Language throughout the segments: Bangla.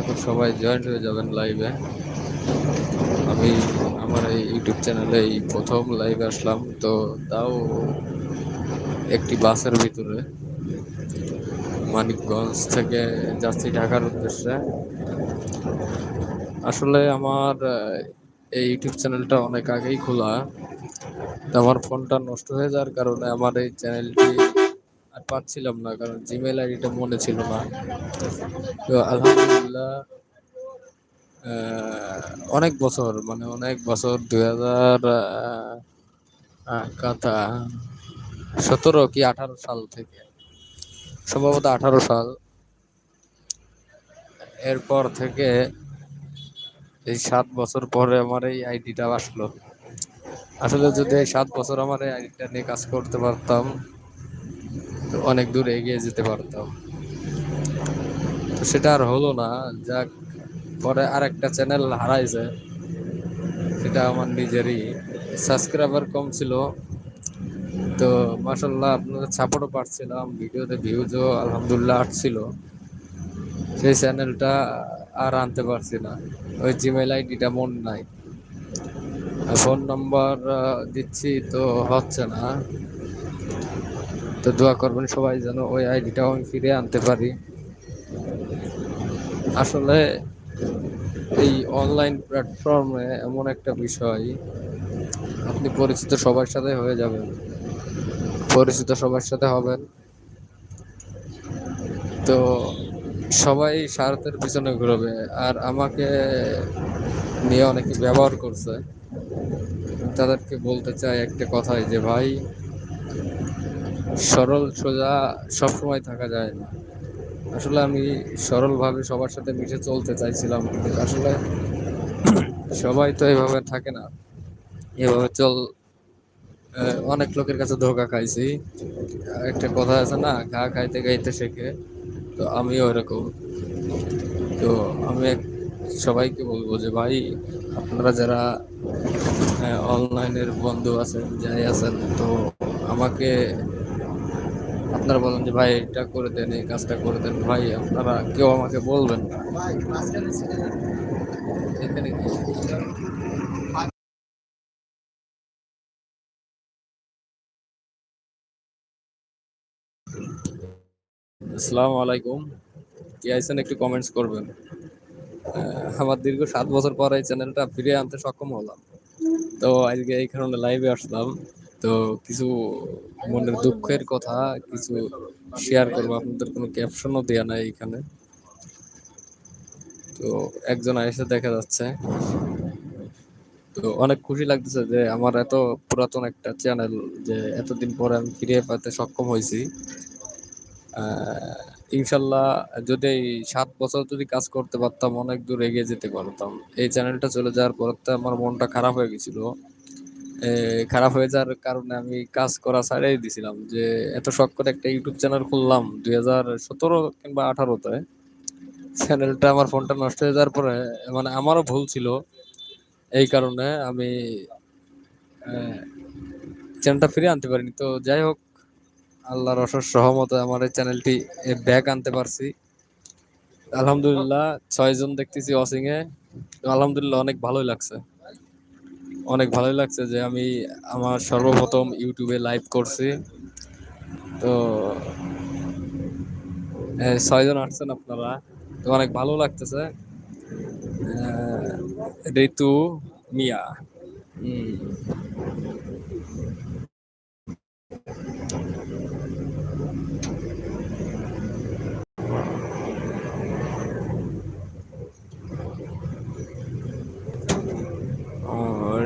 আশা করি সবাই জয়েন্ট হয়ে যাবেন লাইভে আমি আমার এই ইউটিউব চ্যানেলে এই প্রথম লাইভে আসলাম, তো তাও একটি বাসের ভিতরে। মানিকগঞ্জ থেকে যাচ্ছি ঢাকার উদ্দেশ্যে। আসলে আমার এই ইউটিউব চ্যানেলটা অনেক আগেই খোলা। আমার ফোনটা নষ্ট হয়ে যাওয়ার কারণে আমার এই চ্যানেলটি আর পাচ্ছিলাম না, কারণ জিমেল আইডিটা মনে ছিল না। তো আলহামদুলিল্লাহ অনেক বছর মানে অনেক বছর, দুই হাজার কথা সতেরো কি আঠারো সাল থেকে, সম্ভবত আঠারো সাল। এরপর থেকে এই সাত বছর পরে আমার এই আইডিটা আসলো। আসলে যদি এই সাত বছর আমার এই আইডিটা নিয়ে কাজ করতে পারতাম অনেক দূর এগিয়ে যেতে পারতাম। তো সেটা আর হলো না, যাক, পরে আর একটা চ্যানেল হারাইছে, সেটা আমার নিজেরই। সাবস্ক্রাইবার কম ছিল। তো মাসাল্লাহ আপনাদের সাপোর্টও পাচ্ছিলাম, ভিডিওতে ভিউজও আলহামদুলিল্লাহ আসছিল সেই চ্যানেলটা আর আনতে পারছি না। ওই জিমেল আইডিটা মন নাই। ফোন নাম্বার দিচ্ছি তো হচ্ছে না। তো দোয়া করবেন সবাই যেন ওই আইডিটাও আমি ফিরে আনতে পারি। আসলে এই অনলাইন প্ল্যাটফর্মে এমন একটা বিষয়, আপনি পরিচিত সবার সাথে হয়ে যাবেন। পরিচিত সবার সাথে হবেন। তো সবাই স্বার্থের পিছনে ঘুরবে। আর আমাকে নিয়ে অনেকে ব্যবহার করছে। তাদেরকে বলতে চাই একটা কথাই যে, ভাই সরল সোজা সবসময় থাকা যায় না। আসলে আমি সরলভাবে সবার সাথে মিশে চলতে চাইছিলাম আসলে সবাই তো এভাবে থাকে না। এভাবে চল অনেক লোকের কাছে ধোকা খাইছি। একটা কথা আছে না, ঘা খাইতে খাইতে শেখে তো আমিও এরকম। তো আমি সবাইকে বলব যে, ভাই, আপনারা যারা অনলাইনের বন্ধু আছেন, যাই আছেন, তো আমাকে আপনারা বলেন যে ভাই এটা করে দেন এই কাজটা করে দেন। ভাই আপনারা কেউ আমাকে বলবেন এখানে আসসালামু আলাইকুম। কি আইছেন একটু কমেন্টস করবেন। আমার দীর্ঘ সাত বছর পর এই চ্যানেলটা ফিরে আনতে সক্ষম হলাম। তো আজকে এই কারণে লাইভে আসলাম। তো কিছু মনের দুঃখের কথা কিছু শেয়ার করব। আপনাদের কোনো ক্যাপশনও দেওয়া নাই এখানে। তো একজন এসে দেখা যাচ্ছে। তো অনেক খুশি লাগতেছে যে আমার এত পুরাতন একটা চ্যানেল যে এতদিন পরে আমি ফিরে পেতে সক্ষম হয়েছি। ইনশাল্লাহ যদি এই সাত বছর যদি কাজ করতে পারতাম, অনেক দূর এগিয়ে যেতে পারতাম। এই চ্যানেলটা চলে যাওয়ার পর তো আমার মনটা খারাপ হয়ে গেছিল। খারাপ হয়ে যাওয়ার কারণে আমি কাজ করা ছাড়াই দিছিলাম যে, এত শখ করে একটা ইউটিউব চ্যানেল খুললাম দুই হাজার সতেরো কিংবা আঠারোতে। চ্যানেলটা আমার ফোনটা নষ্ট হয়ে যাওয়ার পরে মানে আমারও ভুল ছিল। এই কারণে আমি চ্যানেলটা ফিরে আনতে পারিনি। তো যাই হোক, আল্লাহর অশেষ সহমতে আমার এই চ্যানেলটি ব্যাক আনতে পারছি। আলহামদুলিল্লাহ, ছয়জন দেখতেছি তো আলহামদুলিল্লাহ, অনেক ভালোই লাগছে। অনেক ভালোই লাগছে যে আমি আমার সর্বপ্রথম ইউটিউবে লাইভ করছি। তো ছয়জন আসছেন আপনারা, তো অনেক ভালো লাগতেছে। ঋতু, মিয়া।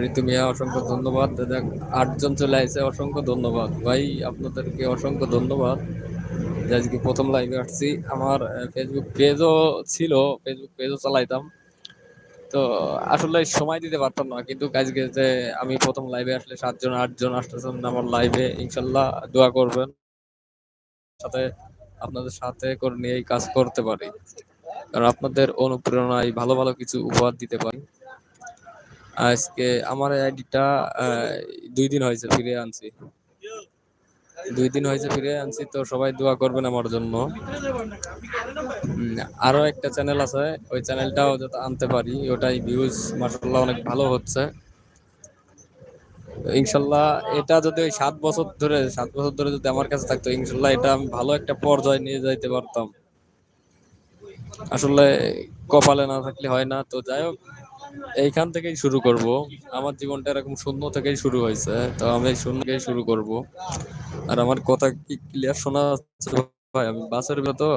ঋতু মিয়া অসংখ্য ধন্যবাদ। দেখ, আটজন চলে আসছে অসংখ্য ধন্যবাদ। ভাই, আপনাদেরকে অসংখ্য ধন্যবাদ। আজকে প্রথম লাইভে আসছি। আমার ফেসবুক পেজও ছিল ফেসবুক পেজও চালাইতাম। তো আসলে সময় দিতে পারতাম না, কিন্তু আজকে যে আমি প্রথম লাইভে আসলে সাতজন, আটজন আসতেছেন আমার লাইভে ইনশাল্লাহ দোয়া করবেন। সাথে আপনাদের সাথে করে নিয়ে কাজ করতে পারি। কারণ আপনাদের অনুপ্রেরণায় ভালো ভালো কিছু উপহার দিতে পারি। আজকে আমার আইডিটা দুই দিন হয়েছে ফিরে আনছি। দুই দিন হয়েছে ফিরে আনছি তো সবাই দোয়া করবেন আমার জন্য। উম, আরও একটা চ্যানেল আছে ওই চ্যানেলটাও যাতে আনতে পারি ওটাই ভিউজ মাসাল্লাহ অনেক ভালো হচ্ছে। ইনশাল্লাহ এটা যদি ওই সাত বছর ধরে সাত বছর ধরে যদি আমার কাছে থাকতো ইনশাল্লাহ এটা আমি ভালো একটা পর্যায়ে নিয়ে যাইতে পারতাম। আসলে কপালে না থাকলে হয় না। তো যাই হোক, এইখান থেকেই শুরু করব। আমার জীবনটা এরকম শূন্য থেকেই শুরু হয়েছে, তো আমি শূন্য থেকেই শুরু করব। আর আমার কথা কি ক্লিয়ার শোনা যাচ্ছে? ভাই, আমি বাসের ভিতর তো?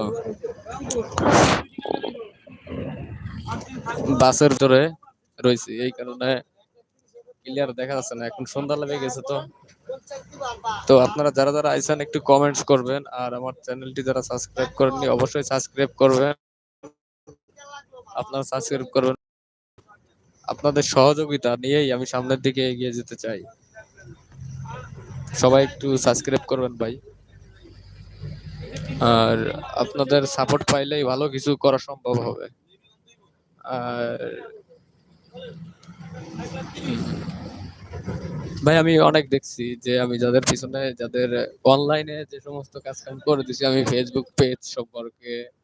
বাসের ভিতরে রয়েছি, এই কারণে ক্লিয়ার দেখা যাচ্ছে না। এখন সন্ধ্যা লেগে গেছে তো। তো আপনারা যারা যারা আইছেন, একটু কমেন্টস করবেন। আর আমার চ্যানেলটি যারা সাবস্ক্রাইব করেননি, অবশ্যই সাবস্ক্রাইব করবেন। আপনারা সাবস্ক্রাইব করবেন আপনাদের সহযোগিতা নিয়েই আমি সামনের দিকে এগিয়ে যেতে চাই। সবাই একটু সাবস্ক্রাইব করবেন ভাই। আর আপনাদের সাপোর্ট পাইলেই ভালো কিছু করা সম্ভব হবে। আর ভাই, আমি অনেক দেখছি যে আমি যাদের পিছনে, যাদের অনলাইনে যে সমস্ত কাজ কাম করে দিছি, আমি ফেসবুক পেজ সম্পর্কে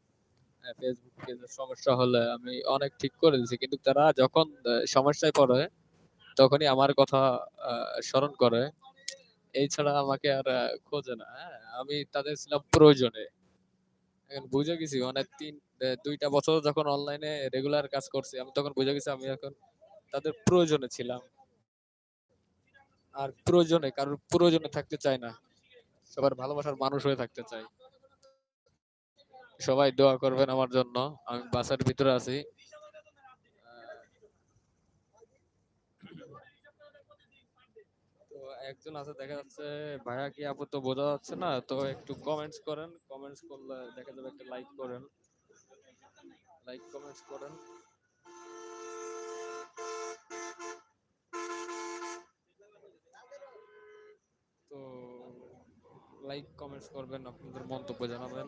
ফেসবুক পেজের সমস্যা হলে আমি অনেক ঠিক করে দিছি। কিন্তু তারা যখন সমস্যায় পড়ে, তখনই আমার কথা স্মরণ করে। এই ছাড়া আমাকে আর খোঁজে না হ্যাঁ? আমি তাদের ছিলাম প্রয়োজনে। এখন বুঝে গেছি মানে তিন দুইটা বছর যখন অনলাইনে রেগুলার কাজ করছি, আমি তখন বুঝে গেছি আমি এখন তাদের প্রয়োজনে ছিলাম। আর প্রয়োজনে, কারোর প্রয়োজনে থাকতে চাই না। সবার ভালোবাসার মানুষ হয়ে থাকতে চাই। সবাই দোয়া করবেন আমার জন্য। আমি বাসার ভিতরে আছি। একজন আছে, দেখা যাচ্ছে, ভাইয়া কি আপু তো বোঝা যাচ্ছে না, তো একটু কমেন্টস করেন। কমেন্টস করলে দেখা যাবে একটা লাইক করেন। লাইক কমেন্টস করেন। তো লাইক কমেন্টস করবেন, আপনাদের মন্তব্য জানাবেন।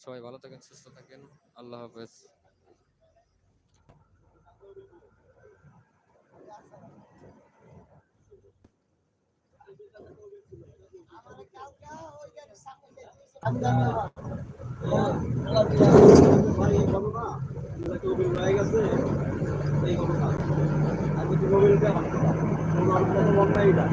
সবাই ভালো থাকেন সুস্থ থাকেন। আল্লাহ হাফেজ। মোবাইলটা